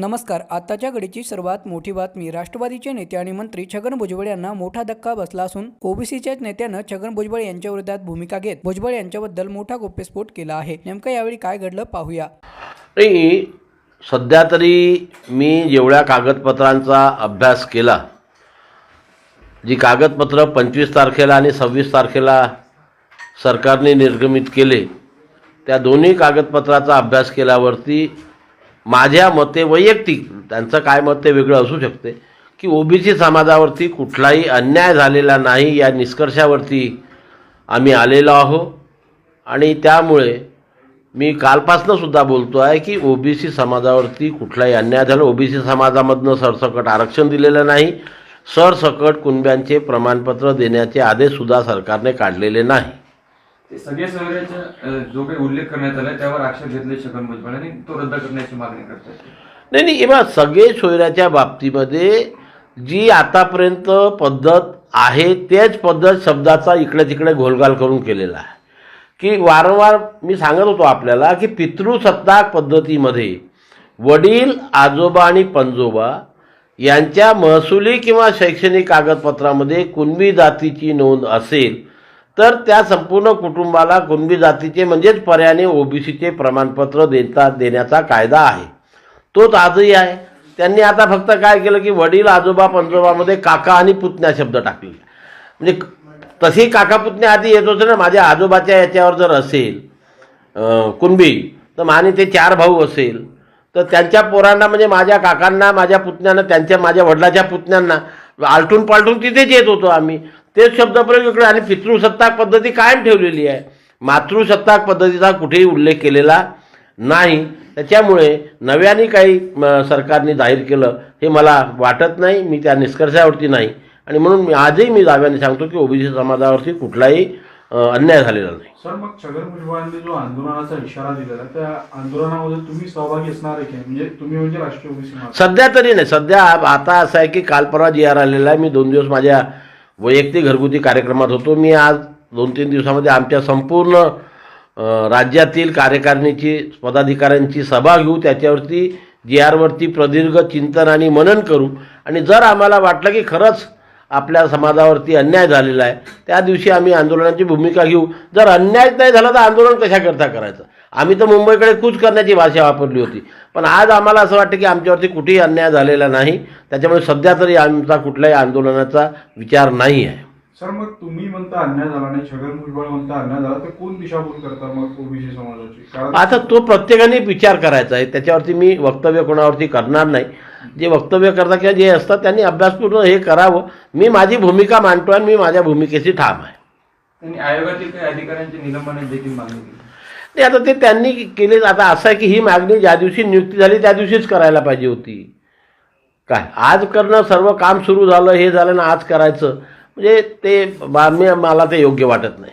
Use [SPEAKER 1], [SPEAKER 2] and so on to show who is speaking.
[SPEAKER 1] नमस्कार आताच्या घडीची सर्वात मोठी बातमी राष्ट्रवादीचे नेते आणि मंत्री छगन भुजबळ यांना मोठा धक्का बसला असून ओबीसीच्या नेत्यानं छगन भुजबळ यांच्या विरोधात भूमिका घेत भुजबळ यांच्याबद्दल मोठा गोप्यस्फोट केला आहे. नेमकं यावेळी काय घडलं पाहूया.
[SPEAKER 2] नाही सध्या तरी मी जेवढ्या कागदपत्रांचा अभ्यास केला जी कागदपत्र पंचवीस तारखेला आणि सव्वीस तारखेला सरकारने निर्गमित केले त्या दोन्ही कागदपत्राचा अभ्यास केल्यावरती माझ्या मते वैयक्तिक त्यांचं काय मत ते वेगळं असू शकते की ओबीसी समाजावरती कुठलाही अन्याय झालेला नाही या निष्कर्षावरती आम्ही आलेलो आहो आणि त्यामुळे मी कालपासनंसुद्धा बोलतो आहे की ओबीसी समाजावरती कुठलाही अन्याय झाला ओबीसी समाजामधनं सरसकट आरक्षण दिलेलं नाही सरसकट कुणब्यांचे प्रमाणपत्र देण्याचे आदेशसुद्धा सरकारने काढलेले नाही.
[SPEAKER 3] ते सगळे सगळ्याचा जो काही उल्लेख करण्यात आला त्यावर आक्षेप घेतले छगन भुजबळ आणि तो रद्द करण्याची मागणी करतात
[SPEAKER 2] नाही नाही एव्हा सगळे सोयऱ्याच्या बाबतीमध्ये जी आतापर्यंत पद्धत आहे तेच पद्धत शब्दाचा इकडे तिकडे घोलगाल करून केलेला आहे. की वारंवार मी सांगत होतो आपल्याला की पितृसत्ताक पद्धतीमध्ये वडील आजोबा आणि पंजोबा यांच्या महसुली किंवा शैक्षणिक कागदपत्रामध्ये कुणबी जातीची नोंद असेल तर त्या संपूर्ण कुटुंबाला कुणबी जातीचे म्हणजेच पर्याने ओबीसीचे प्रमाणपत्र देता देण्याचा कायदा आहे. तोच आजही आहे. त्यांनी आता फक्त काय केलं की वडील आजोबा पंजोबामध्ये काका आणि पुतण्या शब्द टाकले. म्हणजे तशी काका पुतण्या आधी येत होते ना माझ्या आजोबाच्या याच्यावर जर असेल कुणबी तर माने ते चार भाऊ असेल तर त्यांच्या पोरांना म्हणजे माझ्या काकांना माझ्या पुतण्यांना त्यांच्या माझ्या वडिलाच्या पुतण्यांना आलटून पालटून तिथेच येत होतो आम्ही. तेच शब्दप्रयोग इकडे. आणि पितृसत्ताक पद्धती कायम ठेवलेली आहे. मातृसत्ताक पद्धतीचा कुठेही उल्लेख केलेला नाही. त्याच्यामुळे नव्याने काही सरकारने जाहीर केलं हे मला वाटत नाही. मी त्या निष्कर्षावरती नाही. आणि म्हणून मी आजही मी दाव्याने सांगतो की ओबीसी समाजावरती कुठलाही अन्याय झालेला नाही.
[SPEAKER 4] सर मग छगन भुजबळांनी जो आंदोलनाचा इशारा दिलेला त्या आंदोलनामध्ये तुम्ही सहभागी असणार आहे की म्हणजे तुम्ही म्हणजे राष्ट्रीय ओबीसी.
[SPEAKER 2] सध्या तरी नाही. सध्या आता असं आहे की काल परवा जी आर आलेला आहे. मी दोन दिवस माझ्या वैयक्तिक घरगुती कार्यक्रमात होतो. मी आज दोन तीन दिवसामध्ये आमच्या संपूर्ण राज्यातील कार्यकारिणीची पदाधिकाऱ्यांची सभा घेऊ. त्याच्यावरती जी आरवरती प्रदीर्घ चिंतन आणि मनन करू. आणि जर आम्हाला वाटलं की खरंच आपल्या समाजावरती अन्याय झालेला आहे त्या दिवशी आम्ही आंदोलनाची भूमिका घेऊ. जर अन्याय नाही झाला तर आंदोलन कशाकरता करायचं? आम्ही तर मुंबईकडे कूच करण्याची भाषा वापरली होती. पण आज आम्हाला असं वाटतं की आमच्यावरती कुठेही अन्याय झालेला नाही. त्याच्यामुळे सध्या तरी आमचा कुठल्याही आंदोलनाचा विचार नाही आहे.
[SPEAKER 4] सर मग तुम्ही म्हणता अन्याय झाला नाही छगन भुजबळ म्हणता अन्याय झाला तर कोण दिशाभूल करता मग ओबीसी समाजाची?
[SPEAKER 2] आता तो प्रत्येकाने विचार करायचा आहे. त्याच्यावरती मी वक्तव्य कोणावरती करणार नाही. जे वक्तव्य करतात किंवा जे असतात त्यांनी अभ्यासपूर्ण हे करावं. मी माझी भूमिका मांडतो आणि मी माझ्या भूमिकेशी ठाम आहे.
[SPEAKER 3] त्यांनी आयोगातील काही अधिकाऱ्यांची निलंबनाची देखील मागणी केली.
[SPEAKER 2] नाही आता ते त्यांनी केले आता असं आहे की ही मागणी ज्या दिवशी नियुक्ती झाली त्या दिवशीच करायला पाहिजे होती. काय? आज करणं सर्व काम सुरू झालं हे झालं ना आज करायचं. म्हणजे ते मी मला ते योग्य वाटत नाही.